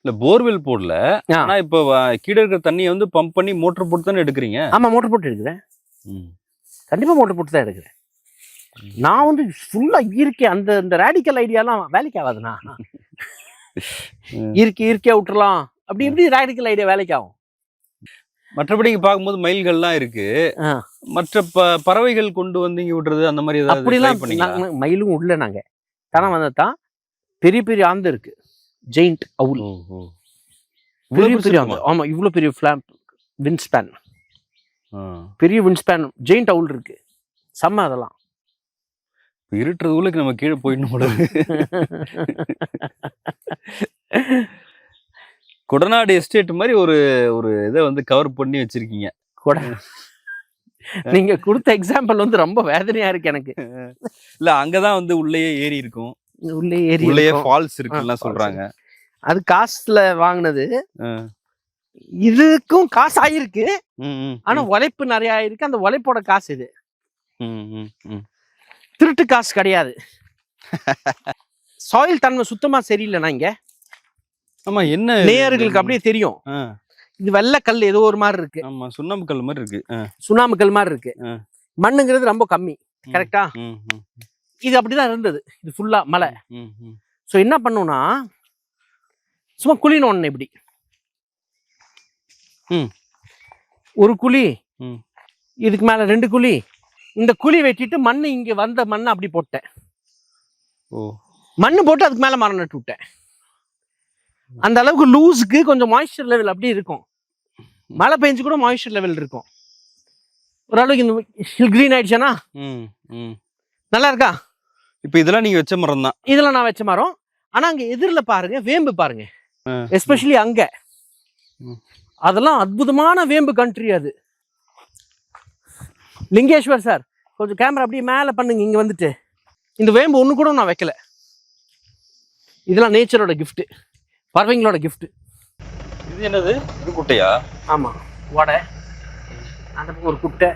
இல்ல போர்வெல் போடல. ஆனா இப்ப கீழே இருக்கிற தண்ணியை வந்து பம்ப் பண்ணி மோட்டர் போட்டு தானே எடுக்கிறீங்க? ஆமா மோட்டர் போட்டு எடுக்கிறேன். ம். கண்டிப்பா மோட்டர் போட்டு தான் எடுக்கிறேன். நான் வந்து ஃபுல்லா இயற்கை அந்த இந்த ரேடிக்கல் ஐடியாலாம் வேலைக்கு ஆகாதுண்ணா. இயற்கை இயற்கையா விட்டுறலாம். அப்படி இப்படி ரேடிக்கல் ஐடியா வேலைக்கு ஆகும்? மற்றபடி இங்க பார்க்கும்போது மயில்கள்லாம் இருக்கு. மற்ற ப- பறவைகள் கொண்டு வந்து இங்க விடுறது அந்த மாதிரி அப்படிலாம் மயிலும் உள்ள நாங்க. தானே வந்ததான் பெரிய பெரிய ஆந்து இருக்கு. ஜெயிண்ட் அவுல் ஓ. பெரிய ஆமா இவ்வளவு பெரிய ஃபிளாப் வின் ஸ்பேன் ஆ. பெரிய வின் ஸ்பேன் ஜெயிண்ட் அவுல் இருக்கு. செம்ம அதெல்லாம். இப்ப இருட்டுறதுக்குள்ள நம்ம கீழே போயிடணும் போல. கொடநாடு எஸ்டேட் மாதிரி ஒரு ஒரு இதை வந்து கவர் பண்ணி வச்சிருக்கீங்க. கூட நீங்க கொடுத்த எக்ஸாம்பிள் வந்து ரொம்ப வேதனையா இருக்கு எனக்கு. இல்ல அங்கதான் வந்து உள்ளேயே ஏரி இருக்கும். உள்ளே ஏறி உள்ளேயே. ஃபால்ஸ் இருக்குன்னு falls. சொல்றாங்க. அது காசுல வாங்கினது. இதுக்கும் காசு ஆயிருக்கு ஆனா உழைப்பு நிறைய ஆயிருக்கு அந்த உழைப்போட காசு இது. திருட்டு காசு கிடையாது. சாயில் தன்மை சுத்தமா சரியில்லைண்ணா இங்க. ஆமா என்ன நேயர்களுக்கு அப்படியே தெரியும். இது வெள்ளை கல் ஏதோ ஒரு மாதிரி இருக்கு. ஆமா சுண்ணாம்பு கல் மாதிரி இருக்கு. சுண்ணாம்பு கல் மாதிரி இருக்கு. மண்ணுங்கிறது ரொம்ப கம்மி. கரெக்டா? இது அப்படிதான் இருந்தது. இது ஃபுல்லா மலை. ஸோ என்ன பண்ணுன்னா சும்மா குழின்னு ஒண்ணு இப்படி. ம். ஒரு குழி ம். இதுக்கு மேல ரெண்டு குழி. இந்த குழி வெட்டிட்டு மண் இங்க வந்த மண்ணை அப்படி போட்டேன். ஓ. மண்ணு போட்டு அதுக்கு மேல மரம் நட்டு விட்டேன். அந்த அளவுக்கு லூஸுக்கு கொஞ்சம் மாய்ஸ்சர் லெவல் அப்படி இருக்கும். மழை பெஞ்சு கூட மாய்ஸ்சர் லெவல் இருக்கும். ஓரளவுக்கு இந்த ஹில் கிரீன் ஆயிடுச்சானா ம், ம். நல்லா இருக்கா? இப்ப இதெல்லாம் நீங்க வச்ச மரம் தான் இதெல்லாம் நான் வச்ச மரம். ஆனா அங்க எதிரில் பாருங்க வேம்பு பாருங்க. ஆ. எஸ்பெஷலி அங்க. அதெல்லாம் அற்புதமான வேம்பு கண்ட்ரி அது. லிங்கேஸ்வர் சார் கொஞ்சம் கேமரா அப்படியே மேலே பண்ணுங்க இங்க வந்துட்டு. இந்த வேம்பு ஒன்று கூட நான் வைக்கல. இதெல்லாம் நேச்சரோட gift பறவைங்களோட gift. இது என்னது? இது குட்டையா? ஆமா. வடை. அந்த பக்கம் ஒரு குட்டை.